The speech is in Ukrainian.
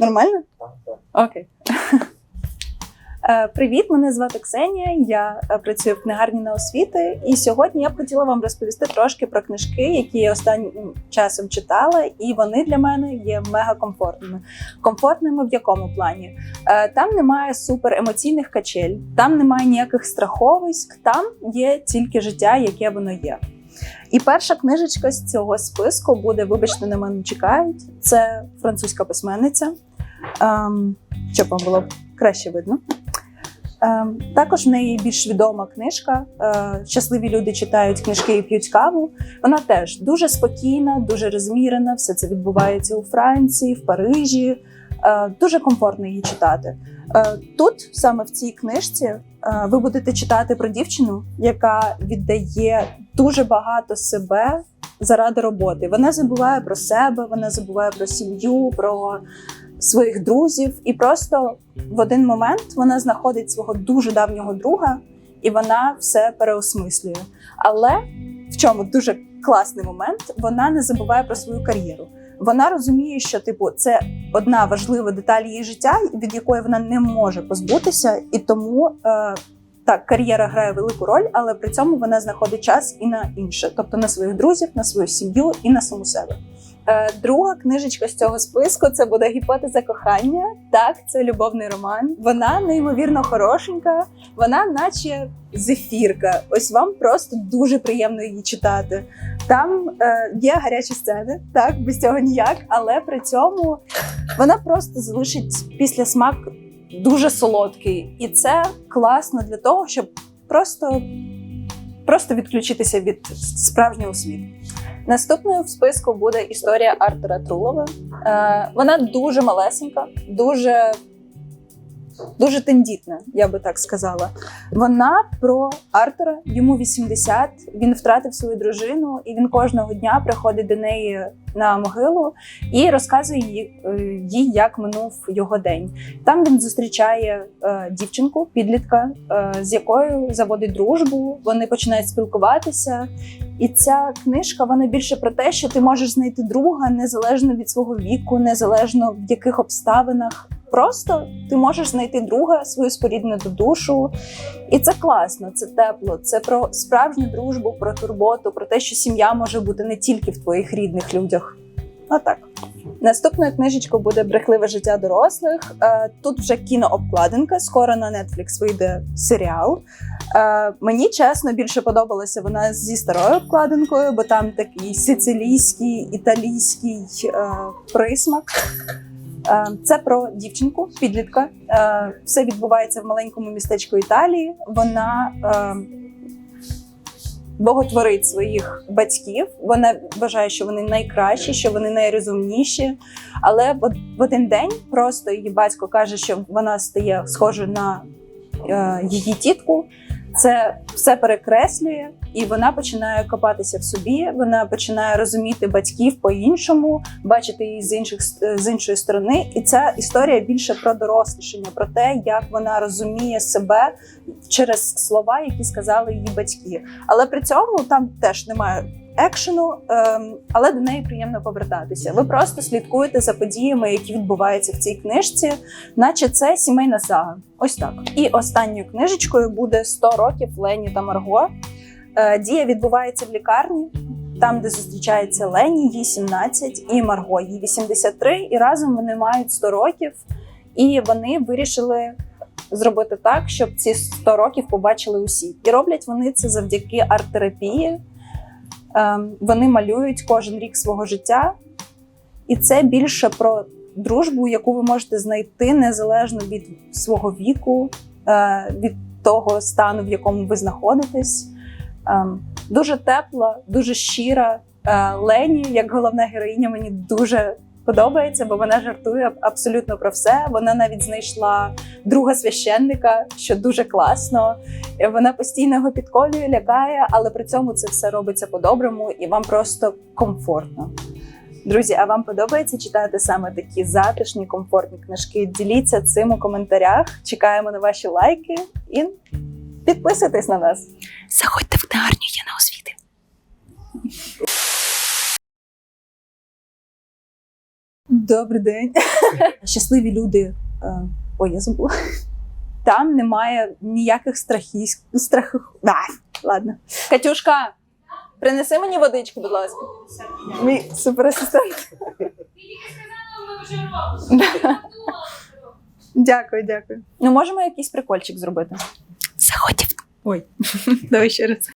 Нормально? Так, так. Окей. Е, Привіт, мене звати Ксенія. Я е, працюю в книгарні на освіти. І сьогодні я б хотіла вам розповісти трошки про книжки, які я останнім часом читала, і вони для мене є мега комфортними. Комфортними в якому плані? Е, Там немає супер емоційних качель, там немає ніяких страховиськ, там є тільки життя, яке воно є. І перша книжечка з цього списку буде Вибачте, на мене чекають. Це французька письменниця. Ем, щоб вам було краще видно. Ем, також в неї більш відома книжка е, Щасливі люди читають книжки і п'ють каву. Вона теж дуже спокійна, дуже розмірена. Все це відбувається у Франції, в Парижі. Е, дуже комфортно її читати. Е, тут, саме в цій книжці, е, ви будете читати про дівчину, яка віддає дуже багато себе заради роботи. Вона забуває про себе, вона забуває про сім'ю, про своїх друзів, і просто в один момент вона знаходить свого дуже давнього друга, і вона все переосмислює. Але в чому дуже класний момент, вона не забуває про свою кар'єру. Вона розуміє, що типу це одна важлива деталь її життя, від якої вона не може позбутися, і тому е, так кар'єра грає велику роль, але при цьому вона знаходить час і на інше, тобто на своїх друзів, на свою сім'ю і на саму себе. Е, Друга книжечка з цього списку це буде гіпотеза кохання. Так, це любовний роман. Вона неймовірно хорошенька, вона, наче зефірка. Ось вам просто дуже приємно її читати. Там е, є гарячі сцени, так без цього ніяк, але при цьому вона просто залишить після смак дуже солодкий, і це класно для того, щоб просто, просто відключитися від справжнього світу. Наступною в списку буде історія Артура Трулова. Е, вона дуже малесенька, дуже, дуже тендітна, я би так сказала. Вона про Артура, йому 80, він втратив свою дружину, і він кожного дня приходить до неї на могилу і розказує їй, е, як минув його день. Там він зустрічає е, дівчинку, підлітка, е, з якою заводить дружбу. Вони починають спілкуватися. І ця книжка вона більше про те, що ти можеш знайти друга незалежно від свого віку, незалежно в яких обставинах. Просто ти можеш знайти друга, свою споріднену душу, і це класно, це тепло. Це про справжню дружбу, про турботу, про те, що сім'я може бути не тільки в твоїх рідних людях. Отак. Наступною книжечкою буде брехливе життя дорослих. Е, Тут вже кінообкладинка. Скоро на Netflix вийде серіал. Е, Мені чесно більше подобалася вона зі старою обкладинкою, бо там такий сицилійський, італійський е, присмак. Е, Це про дівчинку, підлітка. Е, Все відбувається в маленькому містечку Італії. Вона е, боготворить своїх батьків. Вона вважає, що вони найкращі, що вони найрозумніші. Але в один день просто її батько каже, що вона стає схожою на її тітку. Це все перекреслює, і вона починає копатися в собі. Вона починає розуміти батьків по-іншому, бачити її з інших з іншої сторони. І ця історія більше про дорослішення, про те, як вона розуміє себе через слова, які сказали її батьки. Але при цьому там теж немає екшену, ем, але до неї приємно повертатися. Ви просто слідкуєте за подіями, які відбуваються в цій книжці, наче це сімейна сага. Ось так. І останньою книжечкою буде «100 років Лені та Марго. Е, Дія відбувається в лікарні. Там, де зустрічається Лені, їй 17, і Марго, їй 83, і разом вони мають 100 років, і вони вирішили зробити так, щоб ці 100 років побачили усі. І роблять вони це завдяки арт-терапії. Ем, Вони малюють кожен рік свого життя, і це більше про дружбу, яку ви можете знайти незалежно від свого віку, е, від того стану, в якому ви знаходитесь. Ем, Дуже тепла, дуже щира. Е, Лені, як головна героїня, мені дуже подобається, бо вона жартує абсолютно про все. Вона навіть знайшла друга священника, що дуже класно. Вона постійно його підколює, лякає, але при цьому це все робиться по-доброму і вам просто комфортно. Друзі, а вам подобається читати саме такі затишні, комфортні книжки? Діліться цим у коментарях. Чекаємо на ваші лайки і підписуйтесь на нас. Заходьте в книгарню, я на освіти. Добрий день. Щасливі люди. е, Ой, я забула. Там немає ніяких страхів. страхів. А, ладно. Катюшка, принеси мені водички, будь ласка. Мій суперасистент. Дякую, дякую. Ну, можемо якийсь прикольчик зробити. Заходьте Ой, давай ще раз.